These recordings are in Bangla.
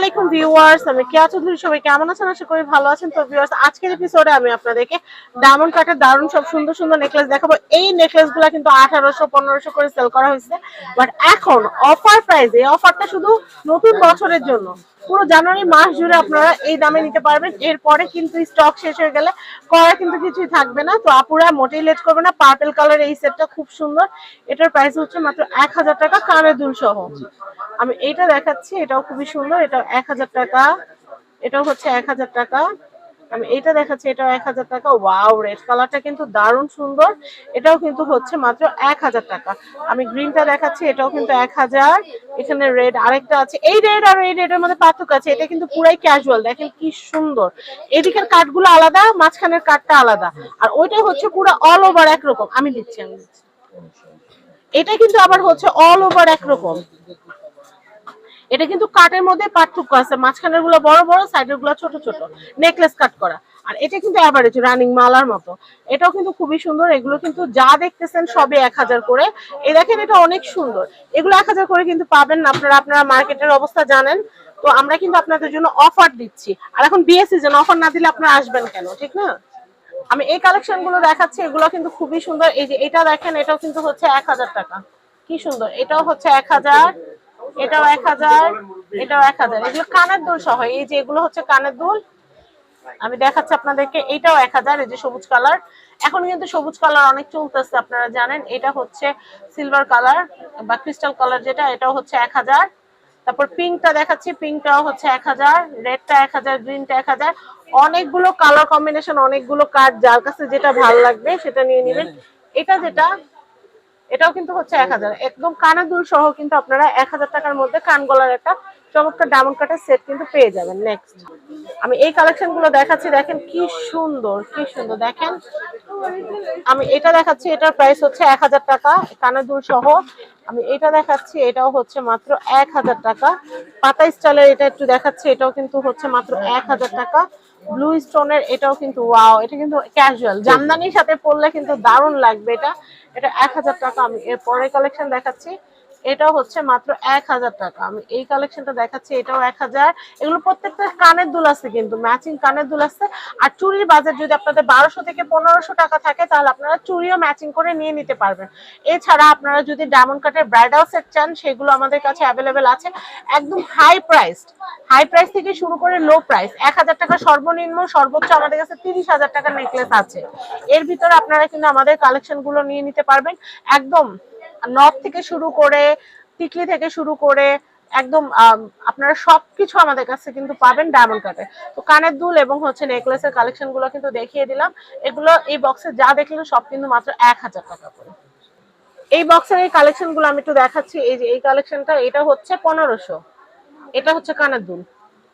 আলাইকুম ভিউয়ার্স, আমি কেয়া চৌধুরী, সবাই কেমন আছেন? আশা করি ভালো আছেন। তো ভিউয়ার্স, আজকের এপিসোডে আমি আপনাদেরকে ডায়মন্ড কাটের দারুণ সব সুন্দর সুন্দর নেকলেস দেখাবো। এই নেকলেসগুলা কিন্তু আঠারোশো, পনেরোশো করে সেল করা হয়েছে। বাট এখন অফার প্রাইস এই অফারটা শুধু নতুন বছরের জন্য। পুরো জানুয়ারি মাস জুড়ে আপনারা এই দামে নিতে পারবেন। এরপরে কিন্তু স্টক শেষ হয়ে গেলে করা কিন্তু কিছুই থাকবে না। তো আপুরা মোটেই লেট করবে না। পার্পেল কালার এই সেটটা খুব সুন্দর। এটার প্রাইস হচ্ছে মাত্র এক হাজার টাকা কানের দুল সহ। আমি এটা দেখাচ্ছি, এটাও খুবই সুন্দর। এটা এক হাজার টাকা। এটাও হচ্ছে এক হাজার টাকা। আমি এইটা দেখাচ্ছি, এটাও এক হাজার টাকা। ওয়াও রেড কালারটা কিন্তু দারুণ সুন্দর। এটাও কিন্তু হচ্ছে মাত্র এক হাজার টাকা। আমি গ্রিনটা দেখাচ্ছি, এটাও কিন্তু এক হাজার। এখানে রেড আরেকটা আছে। এই রেড আর এই রেডের মধ্যে পার্থক্য আছে। এটা কিন্তু পুরাই ক্যাজুয়াল দেখেন কি সুন্দর। এদিকের কাঠগুলো আলাদা, মাঝখানের কাঠটা আলাদা। আর ওইটা হচ্ছে পুরো অল ওভার একরকম। আমি দিচ্ছি আমি দিচ্ছি। এটা কিন্তু আবার হচ্ছে অল ওভার একরকম। এটা কিন্তু কাটের মধ্যে পার্থক্য আছে, মাঝখানেরগুলো বড় বড় সাইডেরগুলো ছোট ছোট নেকলেস কাট করা। আর এটা কিন্তু অ্যাভারেজ রানিং মালার মতো। এটাও কিন্তু খুবই সুন্দর, এগুলো কিন্তু যা দেখতেছেন সবে এক হাজার করে। এই দেখেন, এটা অনেক সুন্দর। এগুলো এক হাজার করে কিন্তু পাবেন না, আপনারা আপনারা মার্কেটের অবস্থা জানেন। তো আমরা কিন্তু আপনাদের জন্য অফার দিচ্ছি। আর এখন বিয়ে সিজন অফার না দিলে আপনারা আসবেন কেন, ঠিক না? আমি এই কালেকশনগুলো দেখাচ্ছি, এগুলো কিন্তু খুবই সুন্দর। এই যে এটা দেখেন, এটাও কিন্তু হচ্ছে এক হাজার টাকা। কি সুন্দর, এটাও হচ্ছে এক হাজার। এটাও এক হাজার, এটাও এক হাজার। এগুলো কানের দুল সহ, এই যে এগুলো হচ্ছে কানের দুল। আমি দেখাচ্ছি আপনাদেরকে, এটাও এক হাজার, এই যে সবুজ কালার। এখন কিন্তু সবুজ কালার অনেক চলতেছে, আপনারা জানেন। এটা হচ্ছে সিলভার কালার বা ক্রিস্টাল কালার যেটা, এটাও হচ্ছে এক হাজার। তারপর পিঙ্কটা দেখাচ্ছি পিঙ্কটাও হচ্ছে এক হাজার রেডটা এক হাজার গ্রিনটা এক হাজার। অনেকগুলো কালার কম্বিনেশন অনেকগুলো কার্ড যার কাছে যেটা ভালো লাগবে সেটা নিয়ে নেবেন। এটা যেটা এটাও কিন্তু হচ্ছে এক হাজার। একদম কানের দুল সহ কিন্তু আপনারা এক হাজার টাকার মধ্যে কান গলার একটা চমৎকার ডায়মন্ড কাটের সেট কিন্তু পেয়ে যাবেন। নেক্সট আমি এই কালেকশনগুলো দেখাচ্ছি, দেখেন কি সুন্দর কি সুন্দর। দেখেন, আমি এটা দেখাচ্ছি, এটার প্রাইস হচ্ছে এক হাজার টাকা কানের দুল সহ। আমি এটা দেখাচ্ছি, এটাও হচ্ছে মাত্র এক হাজার টাকা। পাতা স্টাইলের এটা একটু দেখাচ্ছি, এটাও কিন্তু হচ্ছে মাত্র এক হাজার টাকা। ব্লু স্টোনের এটাও কিন্তু ওয়াও এটা কিন্তু ক্যাজুয়াল জামদানির সাথে পরলে কিন্তু দারুণ লাগবে এটা। এটা এক হাজার টাকা আমি এর পরের কালেকশন দেখাচ্ছি। এটাও হচ্ছে মাত্র এক হাজার টাকা। আমি এই কালেকশনটা দেখাচ্ছি, এটাও এক হাজার। এগুলো প্রত্যেকটা কানের দুল আছে কিন্তু ম্যাচিং কানের দুল আছে। আর চুরির বাজার যদি আপনাদের বারোশো থেকে পনেরোশো টাকা থাকে, তাহলে আপনারা চুরিও ম্যাচিং করে নিয়ে নিতে পারবেন। এছাড়া আপনারা যদি ডায়মন্ড কাটের ব্রাইডাল সেট চান, সেগুলো আমাদের কাছে অ্যাভেলেবেল আছে। একদম হাই প্রাইসড হাই প্রাইস থেকে শুরু করে লো প্রাইস এক হাজার টাকা সর্বনিম্ন, সর্বোচ্চ আমাদের কাছে তিরিশ হাজার টাকার নেকলেস আছে। এর ভিতরে আপনারা কিন্তু আমাদের কালেকশনগুলো নিয়ে নিতে পারবেন। একদম নখ থেকে শুরু করে টিকলি থেকে শুরু করে, একদম আপনারা সবকিছু আমাদের কাছে কিন্তু পাবেন ডায়মন্ড কাটে তো কানের দুল এবং হচ্ছে নেকলেসের কালেকশনগুলো কিন্তু দেখিয়ে দিলাম। এগুলো এই বক্সে যা দেখলেন সব কিন্তু মাত্র এক হাজার টাকা করে। এই বক্সের এই কালেকশনগুলো আমি একটু দেখাচ্ছি। এই যে এই কালেকশনটা এটা হচ্ছে পনেরোশো। এটা হচ্ছে কানের দুল।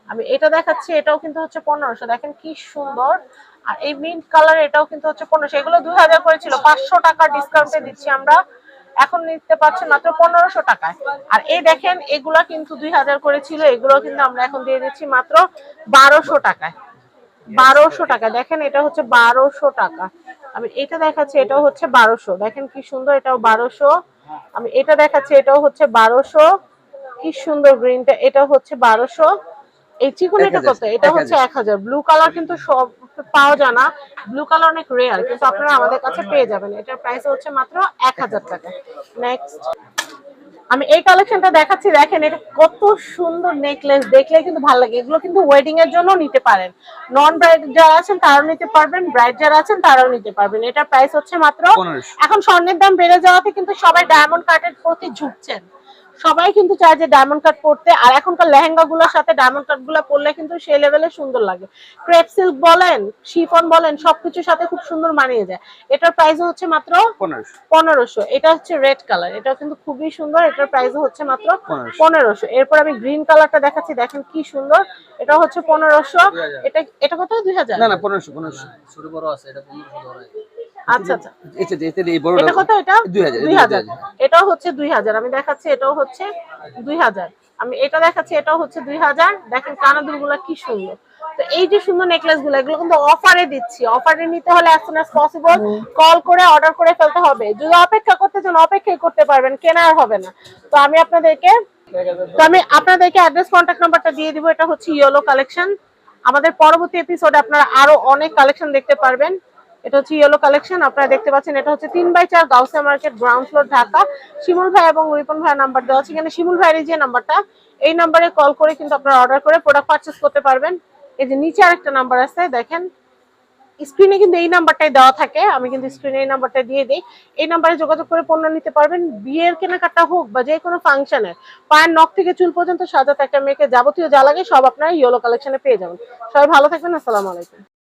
আমি এটা দেখাচ্ছি, এটাও কিন্তু হচ্ছে পনেরোশো। দেখেন কি সুন্দর। আর এই মিন্ট কালার এটাও কিন্তু হচ্ছে পনেরোশো। এগুলো দুই হাজার করে ছিল। পাঁচশো টাকা ডিসকাউন্টে দিচ্ছি আমরা। এখন নিতে পারছেন মাত্র পনেরোশো টাকায়। আর এই দেখেন, এগুলা কিন্তু দুই হাজার করে ছিল এগুলো কিন্তু আমরা এখন দিয়ে দিচ্ছি মাত্র বারোশো টাকায়। বারোশো টাকা দেখেন, এটা হচ্ছে বারোশো টাকা। আমি এটা দেখাচ্ছি, এটাও হচ্ছে বারোশো। দেখেন কি সুন্দর, এটাও বারোশো। আমি এটা দেখাচ্ছি, এটাও হচ্ছে বারোশো। কি সুন্দর গ্রিনটা এটা হচ্ছে বারোশো। এই চিকুন এটা 1000, কত? এটা হচ্ছে এক হাজার। ব্লু কালার কিন্তু সব পাওয়া যায় না। ব্লু কালার অনেক রেয়ার কিন্তু আপনারা আমাদের কাছে পেয়ে যাবেন। এটার প্রাইস হচ্ছে মাত্র এক হাজার টাকা। নেক্সট আমি এই কালেকশনটা দেখাচ্ছি দেখেন এটা কত সুন্দর নেকলেস দেখলে কিন্তু ভালো লাগে। এগুলো কিন্তু ওয়েডিং এর জন্য নিতে পারেন। নন ব্রাইড যারা আছেন তারাও নিতে পারবেন। ব্রাইড যারা আছেন তারাও নিতে পারবেন। এটার প্রাইস হচ্ছে মাত্র এখন স্বর্ণের দাম বেড়ে যাওয়াতে কিন্তু সবাই ডায়মন্ড কাটের প্রতি ঝুঁকছেন। সবাই কিন্তু চায় যে ডায়মন্ড কাট পরতে আর এখনকার লেহেঙ্গা গুলোর সাথে ডায়মন্ড কাটগুলো পরলে কিন্তু সেই লেভেলে সুন্দর লাগে। ক্রেপ সিল্ক বলেন শিফন বলেন সবকিছুর সাথে খুব সুন্দর মানিয়ে যায়। এটার প্রাইস হচ্ছে মাত্র পনেরোশো। এটা হচ্ছে রেড কালার এটা কিন্তু খুবই সুন্দর এটার প্রাইস হচ্ছে মাত্র পনেরোশো। এরপর আমি গ্রিন কালারটা দেখাচ্ছি দেখেন কি সুন্দর। এটা হচ্ছে পনেরোশো। এটা এটা কত? দুই হাজার? না না পনেরোশো পনেরোশো। ছোট বড় আছে এটা পনেরোশো ধরে আচ্ছা আচ্ছা। এই এটা কত 2000, এটাও হচ্ছে দুই হাজার। আমি দেখাচ্ছি এটাও হচ্ছে দুই হাজার। আমি এটা দেখাচ্ছি এটাও হচ্ছে দুই হাজার। দেখেন কানাদুলগুলা কি সুন্দর। তো এই যে সুন্দর নেকলেসগুলো এগুলো কিন্তু অফারে দিচ্ছি। অফারে নিতে হলে as soon as possible call করে অর্ডার করে ফেলতে হবে। যদি অপেক্ষা করতে চান অপেক্ষাই করতে পারবেন কেনা আর হবে না। তো আমি আপনাদেরকে তো আমি আপনাদেরকে অ্যাড্রেস কন্ট্যাক্ট নাম্বারটা দিয়ে দিব। এটা হচ্ছে ইয়েলো কালেকশন আমাদের পরবর্তী এপিসোডে আপনারা আরও অনেক কালেকশন দেখতে পারবেন। এটা হচ্ছে ইয়েলো কালেকশন আপনারা দেখতে পাচ্ছেন, এটা হচ্ছে তিন বাই চার Gausia market ground floor Dhaka. Shimul ভাই এবং রিপন ভাইয়ের নাম্বার দেওয়া আছে এখানে। শিমুল ভাইয়ের যে নাম্বারটা এই নাম্বারে কল করে কিন্তু আপনারা অর্ডার করে প্রোডাক্ট পারচেস করতে পারবেন। এই যে নিচে আরেকটা নাম্বার আছে, দেখেন। স্ক্রিনে কিন্তু এই নাম্বারটাই দেওয়া থাকে, আমি কিন্তু স্ক্রিনে এই নাম্বারটা দিয়ে দিই। এই নাম্বারে যোগাযোগ করে পণ্য নিতে পারবেন। বিয়ের কেনাকাটা হোক বা যে কোনো ফাংশনে পায়ের নখ থেকে চুল পর্যন্ত সাজাতে একটা মেয়েকে যাবতীয় যা লাগে সব আপনারা ইয়েলো কালেকশনে পেয়ে যাবেন। সবাই ভালো থাকবেন, আসসালামু আলাইকুম।